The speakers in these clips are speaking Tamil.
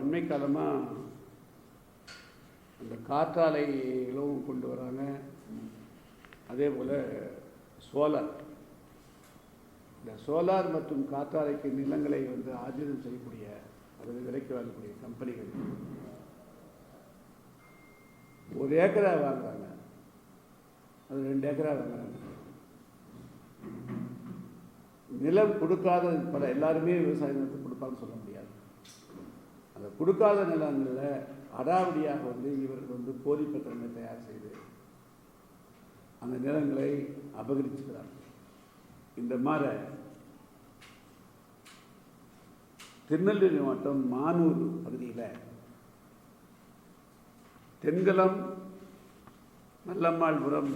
அண்மை காலமாக அந்த காற்றாலைகளும் கொண்டு வராங்க. அதே போல் சோலார். இந்த சோலார் மற்றும் காற்றாலைக்கு நிலங்களை வந்து ஆர்ஜிதம் செய்யக்கூடிய அதாவது விலைக்கு வாங்கக்கூடிய கம்பெனிகள். ஒரு ஏக்கரா வாங்குறாங்க. அது ரெண்டு ஏக்கரா வாங்குறாங்க. நிலம் கொடுக்காத பல எல்லாருமே விவசாய நிலத்தை கொடுப்பான்னு சொல்ல முடியாது. கொடுக்காத நிலங்களில் அடாவடியாக வந்து இவர்கள் வந்து போலி பத்திரங்களை தயார் செய்து அந்த நிலங்களை அபகரிச்சுக்கிறார்கள் இந்த மாதிரி திருநெல்வேலி மாவட்டம் மானூர் பகுதியில் தென்கலம் நல்லம்மாள்புரம்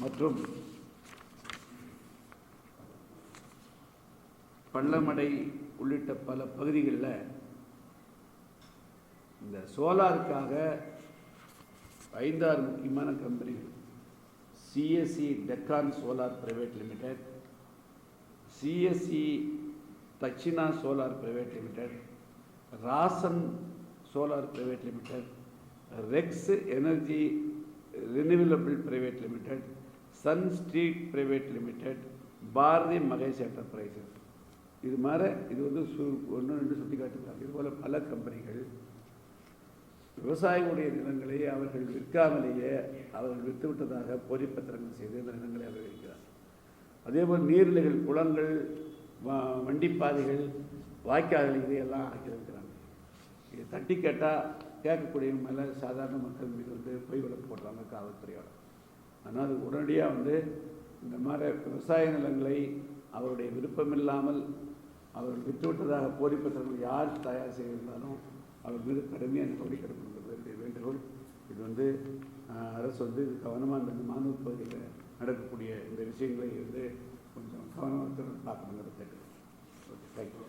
மற்றும் பள்ளமடை உள்ளிட்ட பல பகுதிகளில் இந்த சோலாருக்காக ஐந்தாறு முக்கியமான கம்பெனிகள். CSC Deccan solar private limited CSC Dakshina solar private limited Rasan solar private limited Rex energy renewable private limited Sun Street private limited Bharathi Mahesh enterprises இது மாதிரி இது வந்து சு ஒன்று ரெண்டு சுட்டி காட்டுகிறார் இதுபோல் பல கம்பெனிகள் விவசாயிகளுடைய நிலங்களை அவர்கள் விற்காமலேயே அவர்கள் விற்று விட்டதாக செய்து அந்த நிலங்களை அபகரிக்கிறார். அதேபோல் நீர்நிலைகள் குளங்கள் வண்டிப்பாதைகள் வாய்க்கால்கள் இதையெல்லாம் ஆக்கியிருக்கிறாங்க இதை தட்டி கேட்டால் கேட்கக்கூடிய மேலே சாதாரண மக்கள் மீது வந்து பொய் வழக்கு போடுறாங்க காவல்துறையோட. ஆனால் அது உடனடியாக வந்து இந்த மாதிரி விவசாய நிலங்களை அவருடைய விருப்பமில்லாமல் அவர்கள் விட்டுவிட்டதாக போலி பத்திரங்கள் யார் தயார் செய்திருந்தாலும் அவர் மீது கடுமையாக நடவடிக்கை எடுக்கணுங்கிறது என்னுடைய வேண்டுகோள் இது வந்து அரசு வந்து இது கவனமாக இந்த மாணவர் பகுதியில் நடக்கக்கூடிய இந்த விஷயங்களை வந்து கொஞ்சம் கவனமாக பார்க்கணுங்கிறது கேட்குறேன் ஓகே தேங்க்யூ